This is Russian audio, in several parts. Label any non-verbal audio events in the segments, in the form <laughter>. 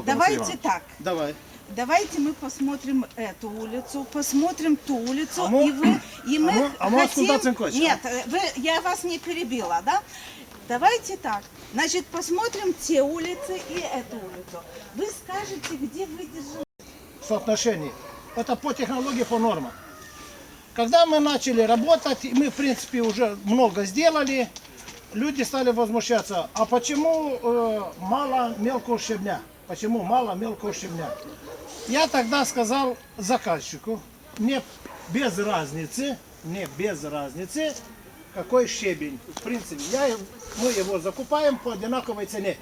Давайте так. Давай. Давайте мы посмотрим эту улицу, посмотрим ту улицу, А и вы, и мы а может, хотим... Цинкович? Нет, вы, я вас не перебила, да? Давайте так. Значит, посмотрим те улицы и эту улицу. Вы скажете, где выдержали. соотношении. Это по технологии, по нормам. Когда мы начали работать, и мы, в принципе, уже много сделали, люди стали возмущаться, а почему э, мало мелкого щебня? Почему мало мелкого щебня? Я тогда сказал заказчику, мне без разницы, мне без разницы, какой щебень. В принципе, я, мы его закупаем по одинаковой цене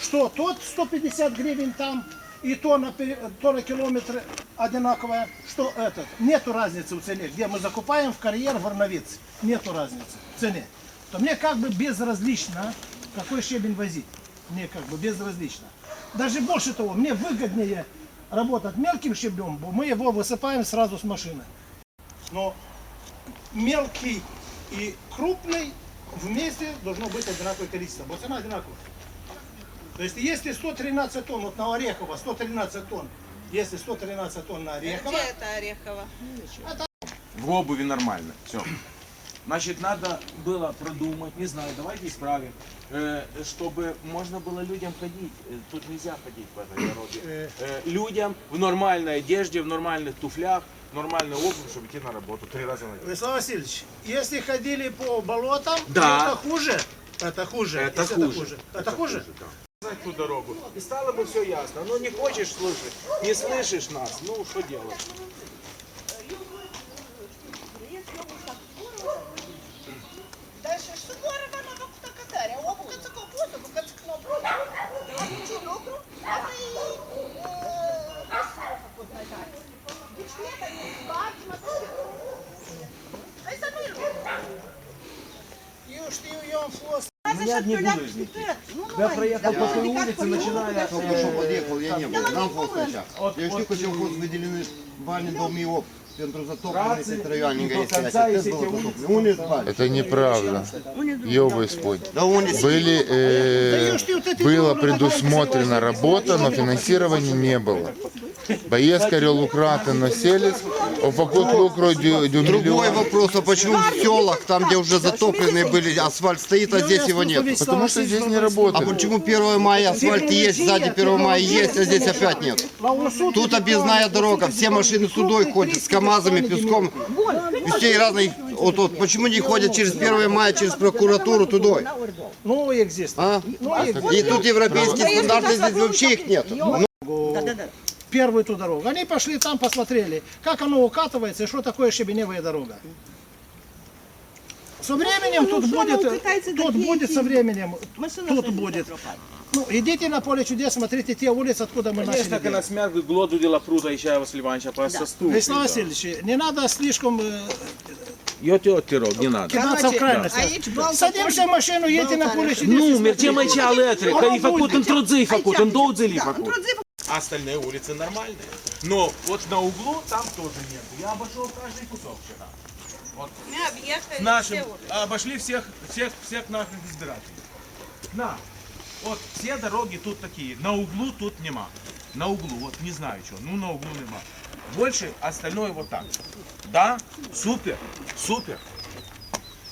что тот 150 гривен там, и то на, то на километр одинаковое, что этот. Нету разницы в цене, где мы закупаем в карьер Ворновец. Нету разницы в цене. То мне как бы безразлично, какой щебень возить. Мне как бы безразлично. Даже больше того, мне выгоднее работать мелким щебнем, бо мы его высыпаем сразу с машины. Но мелкий и крупный вместе должно быть одинаковое количество. Вот цена одинаковая. То есть если 113 тонн, вот на Орехово 113 тонн, если 113 тонн на Орехово, это Орехово? В обуви нормально. Все. Значит, надо было продумать, не знаю, давайте исправим, э, чтобы можно было людям ходить. Э, Тут нельзя ходить в этой дороге. Э, людям в нормальной одежде, в нормальных туфлях, в нормальной обуви, чтобы идти на работу три раза на день. Владислав Васильевич, если ходили по болотам, Да. это хуже. Это хуже. Это если хуже. Это хуже. да. Знать ту дорогу. И стало бы все ясно. Но не хочешь слышать, не слышишь нас, ну что делать? Чулокру, а то и Василова под ногами. Дичлета не бачма. Ай самиру. Юж ты уем хвост. Меня не булыжники. Я проехал по той улице, начиная от... Только що подъехал, я не был. Нам полстача. От- Я от- ж хотів хоч виділений бальний дом його. Центру затоплений, Праці, цей районненько, до якщо конца, теж если було эти затоплено. улицы- Он із бальний. Это неправда. Ёба Господь. Да он із Были, э, была предусмотрена работа, но финансирования не было. Боец Карел Укратен населец, Офакут Лукро Другой Дюмиллион. вопрос, а почему в селах, там где уже затопленные были, асфальт стоит, а здесь его нет? Потому что здесь не А работает. почему 1 мая асфальт есть, сзади 1 мая есть, а здесь опять нет? Тут объездная дорога, все машины судой ходят с КАМАЗами, песком, везде разные. Вот, вот, почему не ходят через 1 мая, через прокуратуру тудой? Ну, экзист. А? И тут европейские стандарты, здесь вообще их нет. Ну, Первую ту дорогу. Они пошли там, посмотрели, как оно укатывается и что такое щебеневая дорога. Со временем тут что она будет, тут будет со временем, машины тут будет. Ну, идите на поле чудес, смотрите те улицы, откуда мы начали. Конечно, когда смерть глоду дела прута, еще Василий Иванович, по состу. Вячеслав Васильевич, не надо слишком э, Йо тирок, не надо. кидаться в крайность. Садимся в машину, едете на поле чудес. Ну, мерче летри, Воно кай факутен трудзи, факутен доудзели факут. А остальные улицы нормальные. Но вот на углу там тоже нет. Я обошел каждый кусок вчера. Вот с нашим, обошли всех, всех, всех наших избирателей. На. Вот все дороги тут такие. На углу тут нема. На углу, вот не знаю что. Ну на углу нема. Больше остальное вот так. Да, супер, супер.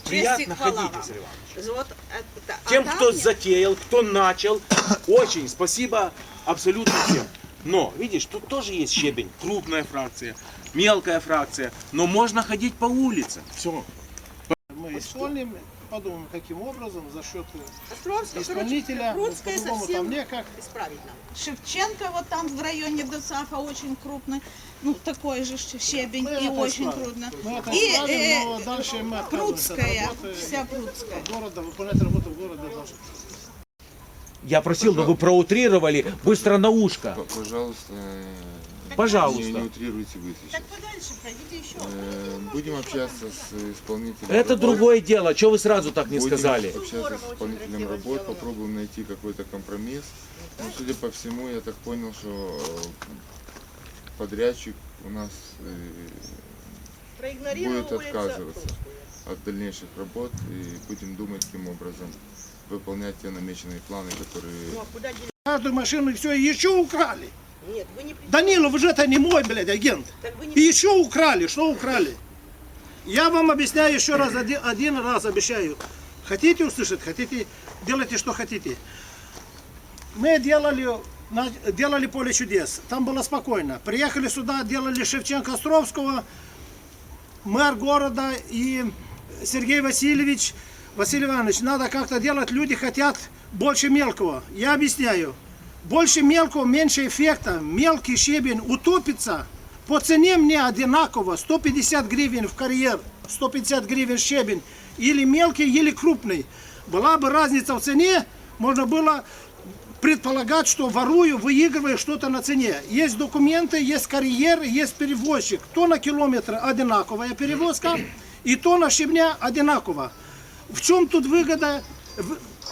Приятно ходить, Василий Иванович. Вот это- а Тем, кто нет. затеял, кто начал, <coughs> очень спасибо абсолютно всем. Но, видишь, тут тоже есть щебень, крупная фракция, мелкая фракция, но можно ходить по улице. Все. Мы исполним, подумаем, каким образом, за счет Островская, исполнителя, короче, по-другому совсем там некак. исправить нам. Шевченко вот там в районе Досафа очень крупный, ну такой же щебень Мы и это очень исправим. крупно. Мы это И исправим, э, но дальше мы Прудская, работы. вся Прудская. города, выполнять работу в городе должны. Я просил, но вы проутрировали быстро на ушко. Пожалуйста, э, не, Пожалуйста. не утрируйте вы сейчас. подальше пройдите еще. Э, Будем общаться с исполнителем. Это работ. другое дело. Чего вы сразу так не Будем сказали? общаться с исполнителем работ, попробуем найти какой-то компромисс. Но, судя по всему, я так понял, что э, подрядчик у нас э, будет отказываться от дальнейших работ и будем думать, каким образом выполнять те намеченные планы, которые каждую машину и все, еще украли. Нет, вы не Данилов уже это не мой, блядь, агент. Не И еще украли. Что украли? Я вам объясняю еще раз, один, один раз обещаю. Хотите услышать, хотите, делайте, что хотите. Мы делали, делали поле чудес. Там было спокойно. Приехали сюда, делали Шевченко-Островского, мэр города и Сергей Васильевич, Василий Иванович, надо как-то делать, люди хотят больше мелкого. Я объясняю. Больше мелкого, меньше эффекта. Мелкий щебень утопится. По цене мне одинаково. 150 гривен в карьер, 150 гривен щебень. Или мелкий, или крупный. Была бы разница в цене, можно было предполагать, что ворую, выигрываю что-то на цене. Есть документы, есть карьер, есть перевозчик. То на километр одинаковая перевозка, и то на щебня одинаково. В чем тут выгода?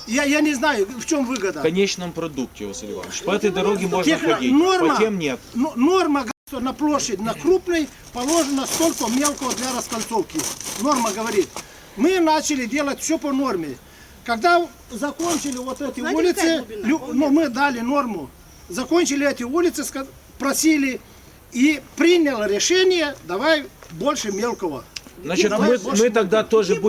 Я, я не знаю, в чем выгода. В конечном продукте, Василий Иванович. По этой дороге можно Техно- ходить, норма, по тем нет. ну, норма что на площадь, на крупной положено столько мелкого для раскольцовки. Норма говорит. Мы начали делать все по норме. Когда закончили вот эти Знаете, улицы, глубина? ну, мы дали норму. Закончили эти улицы, просили и приняло решение, давай больше мелкого. Значит, Давай мы, мы тогда тоже будем